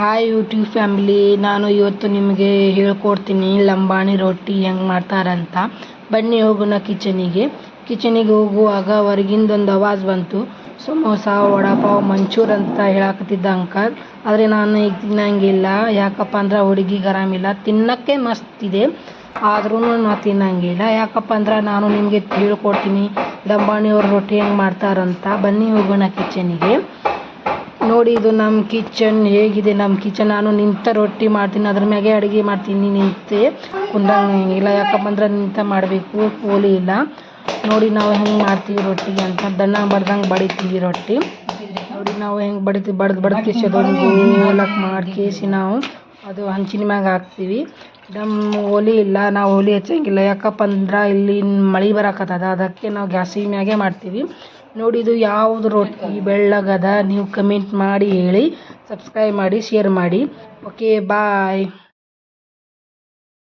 Hi YouTube family ನಾನು ಇವತ್ತು ನಿಮಗೆ ಹೇಳ್ಕೊಡ್ತೀನಿ, ಲಂಬಾಣಿ ರೊಟ್ಟಿ ಹೆಂಗೆ ಮಾಡ್ತಾರಂತ. ಬನ್ನಿ ಹೋಗೋಣ ಕಿಚನಿಗೆ. ಕಿಚನಿಗೆ ಹೋಗುವಾಗ ಹೊರಗಿಂದೊಂದು ಆವಾಜ್ ಬಂತು. ಸಮೋಸ, ವಡಾಪಾವ್, ಮಂಚೂರ್ ಅಂತ ಹೇಳಕತ್ತಿದ್ದ ಅಂಕಲ್. ಆದರೆ ನಾನು ಈಗ ತಿನ್ನಂಗಿಲ್ಲ. ಯಾಕಪ್ಪ ಅಂದ್ರೆ ಹುಡುಗಿಗೆ ಆರಾಮಿಲ್ಲ ತಿನ್ನಕ್ಕೆ ಮಸ್ತ್ ಇದೆ. ಆದ್ರೂ ನಾ ತಿನ್ನಂಗಿಲ್ಲ. ಯಾಕಪ್ಪ ಅಂದ್ರೆ ನಾನು ನಿಮಗೆ ಹೇಳ್ಕೊಡ್ತೀನಿ ಲಂಬಾಣಿಯವ್ರ ರೊಟ್ಟಿ ಹೆಂಗೆ ಮಾಡ್ತಾರಂತ. ಬನ್ನಿ ಹೋಗೋಣ ಕಿಚನಿಗೆ. ನೋಡಿ, ಇದು ನಮ್ಮ ಕಿಚನ್ ಹೇಗಿದೆ ನಮ್ಮ ಕಿಚನ್ ನಾನು ನಿಂತ ರೊಟ್ಟಿ ಮಾಡ್ತೀನಿ, ಅದ್ರ ಮ್ಯಾಗೆ ಅಡುಗೆ ಮಾಡ್ತೀನಿ, ನಿಂತೆ ಕುಂದಂಗಿಲ್ಲ ಯಾಕಪ್ಪ ಅಂದ್ರೆ ನಿಂತ ಮಾಡಬೇಕು ಕೂಲಿ ಇಲ್ಲ. ನೋಡಿ, ನಾವು ಹೆಂಗೆ ಮಾಡ್ತೀವಿ ರೊಟ್ಟಿಗೆ ಅಂತ. ದಣ್ಣ ಬಡ್ದಂಗೆ ಬಡಿತೀವಿ ರೊಟ್ಟಿ. ನೋಡಿ, ನಾವು ಹೆಂಗೆ ಬಡಿತೀವಿ, ಬಡ್ದು ಬಡ್ದು ಕೇಸಿ ಅದೊಂದು ಮಾಡಿ ಕೇಸಿ ನಾವು. ಅದು ಹಂಚಿನ ಮ್ಯಾಗ ಹಾಕ್ತೀವಿ. ನಮ್ಮ ಓಲಿ ಇಲ್ಲ, ನಾವು ಓಲಿ ಹಚ್ಚಂಗಿಲ್ಲ. ಯಾಕಪ್ಪ ಅಂದ್ರೆ ಇಲ್ಲಿ ಮಳೆ ಬರಕತ್ತದ, ಅದಕ್ಕೆ ನಾವು ಗ್ಯಾಸಿನ ಮ್ಯಾಗೆ ಮಾಡ್ತೀವಿ. ನೋಡಿ ಇದು ಯಾವುದು ರೊಟ್ಟಿ, ಬೆಳ್ಳಗದ, ನೀವು ಕಮೆಂಟ್ ಮಾಡಿ ಹೇಳಿ ಸಬ್ಸ್ಕ್ರೈಬ್ ಮಾಡಿ ಶೇರ್ ಮಾಡಿ. Okay bye